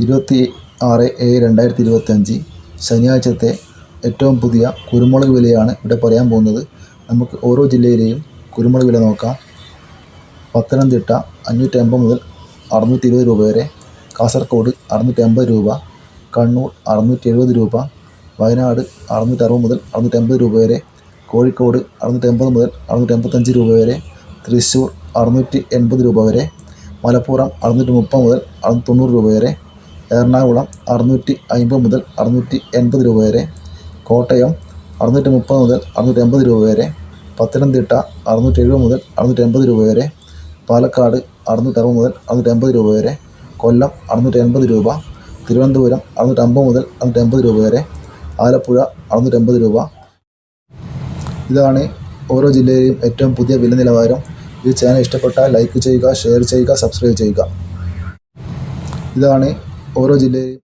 ഇരുപത്തി ആറ് ഏഴ് രണ്ടായിരത്തി ഇരുപത്തഞ്ച് ശനിയാഴ്ചത്തെ ഏറ്റവും പുതിയ കുരുമുളക് വിലയാണ് ഇവിടെ പറയാൻ പോകുന്നത്. നമുക്ക് ഓരോ ജില്ലയിലെയും കുരുമുളക് വില നോക്കാം. പത്തനംതിട്ട അഞ്ഞൂറ്റി അമ്പത് മുതൽ അറുന്നൂറ്റി ഇരുപത് രൂപ വരെ. കാസർഗോഡ് അറുന്നൂറ്റി അമ്പത് രൂപ. കണ്ണൂർ അറുന്നൂറ്റി എഴുപത് രൂപ. വയനാട് അറുന്നൂറ്റി അറുപത് മുതൽ അറുന്നൂറ്റി അമ്പത് രൂപ വരെ. കോഴിക്കോട് അറുന്നൂറ്റി അമ്പത് മുതൽ അറുന്നൂറ്റി അമ്പത്തഞ്ച് രൂപ വരെ. തൃശ്ശൂർ അറുന്നൂറ്റി എൺപത് രൂപ വരെ. മലപ്പുറം അറുന്നൂറ്റി മുപ്പത് മുതൽ അറുന്നൂറ്റി തൊണ്ണൂറ് രൂപ വരെ. എറണാകുളം അറുന്നൂറ്റി അമ്പത് മുതൽ അറുന്നൂറ്റി എൺപത് രൂപ വരെ. കോട്ടയം അറുന്നൂറ്റി മുപ്പത് മുതൽ അറുന്നൂറ്റി എൺപത് രൂപ വരെ. പത്തനംതിട്ട അറുന്നൂറ്റി എഴുപത് മുതൽ അറുന്നൂറ്റി എൺപത് രൂപ വരെ. പാലക്കാട് അറുന്നൂറ്റി അറുപത് മുതൽ അറുന്നൂറ്റി എൺപത് രൂപ വരെ. കൊല്ലം അറുന്നൂറ്റി എൺപത് രൂപ. തിരുവനന്തപുരം അറുന്നൂറ്റി അമ്പത് മുതൽ അറുന്നൂറ്റി എൺപത് രൂപ വരെ. ആലപ്പുഴ അറുന്നൂറ്റി എൺപത് രൂപ. ഇതാണ് ഓരോ ജില്ലയിലെയും ഏറ്റവും പുതിയ വില നിലവാരം. ഈ ചാനൽ ഇഷ്ടപ്പെട്ടാൽ ലൈക്ക് ചെയ്യുക ഷെയർ ചെയ്യുക സബ്സ്ക്രൈബ് ചെയ്യുക. ഇതാണ് ഓരോ ജില്ലയിലെയും